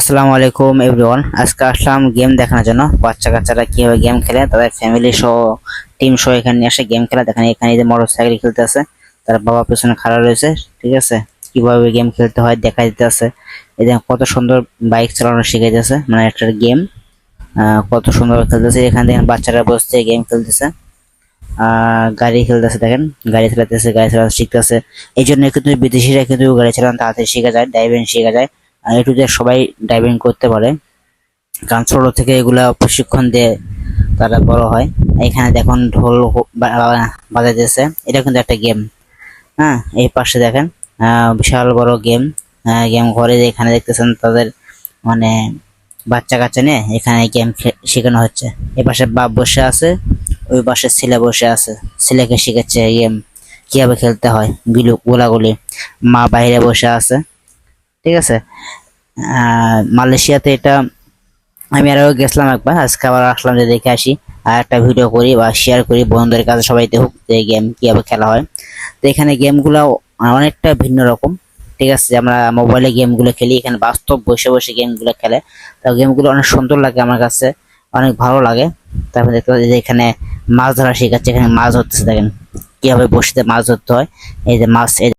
আসসালামু আলাইকুম এভরিওয়ান আজকে আসলাম গেম দেখানোর জন্য। বাচ্চা কাচ্চারা কীভাবে গেম খেলে, তাদের ফ্যামিলি সহ টিম সহ এখানে আসে গেম খেলা। দেখেন এখানে যে মোটর সাইকেল খেলতে আছে, তার বাবা পেছনে খাড়া রয়েছে, ঠিক আছে? কীভাবে গেম খেলতে হয় দেখা দিতে আছে। দেখেন কত সুন্দর বাইক চালানো শিখে শিখাইতেছে মানে একটা গেম কত সুন্দর খেলতেছে। এখানে দেখেন বাচ্চারা বসছে গেম খেলতেছে। গাড়ি খেলতেছে, দেখেন। গাড়ি চালাতেছে, গাড়ি চালাতে শিখতেছে। এই জন্য কিন্তু বিদেশিরা কিন্তু গাড়ি চালানো তাড়াতাড়ি শেখা যায় ড্রাইভিং শেখা যায়। আর একটু যে সবাই ড্রাইভিং করতে পারে। কারণ ছোট থেকে এগুলা প্রশিক্ষণ দিয়ে তারা বড় হয়। এখানে দেখুন ঢোল বাজাইতেছে। এটা কিন্তু একটা গেম হ্যাঁ এই পাশে দেখেন বিশাল বড় গেম গেম ঘরে এখানে দেখতেছেন তাদের মানে বাচ্চা কাচ্চা নিয়ে এখানে গেম শেখানো হচ্ছে। এই পাশে বাপ বসে আছে, ওই পাশে ছেলে বসে আছে। ছেলেকে শিখাচ্ছে গেম কীভাবে খেলতে হয় গিলু গোলাগুলি। মা বাইরে বসে আছে। ঠিক আছে? মালয়েশিয়াতে এটা আমি আরও গেছিলাম একবার, আজকে আবার আসলাম যে দেখে আসি। আর একটা ভিডিও করি বা শেয়ার করি বন্ধুদের কাছে, সবাই দেখুক যে গেম কীভাবে খেলা হয়। তো এখানে গেমগুলো অনেকটা ভিন্ন রকম, ঠিক আছে? আমরা মোবাইলে গেমগুলো খেলি, এখানে বাস্তব বসে বসে গেমগুলো খেলে। তো গেমগুলো অনেক সুন্দর লাগে আমার কাছে, অনেক ভালো লাগে। তারপরে দেখতে পাচ্ছি যে এখানে মাছ ধরা শেখাচ্ছে, এখানে মাছ ধরতেছে, দেখেন। কীভাবে বসিতে মাছ ধরতে হয়, এই যে মাছ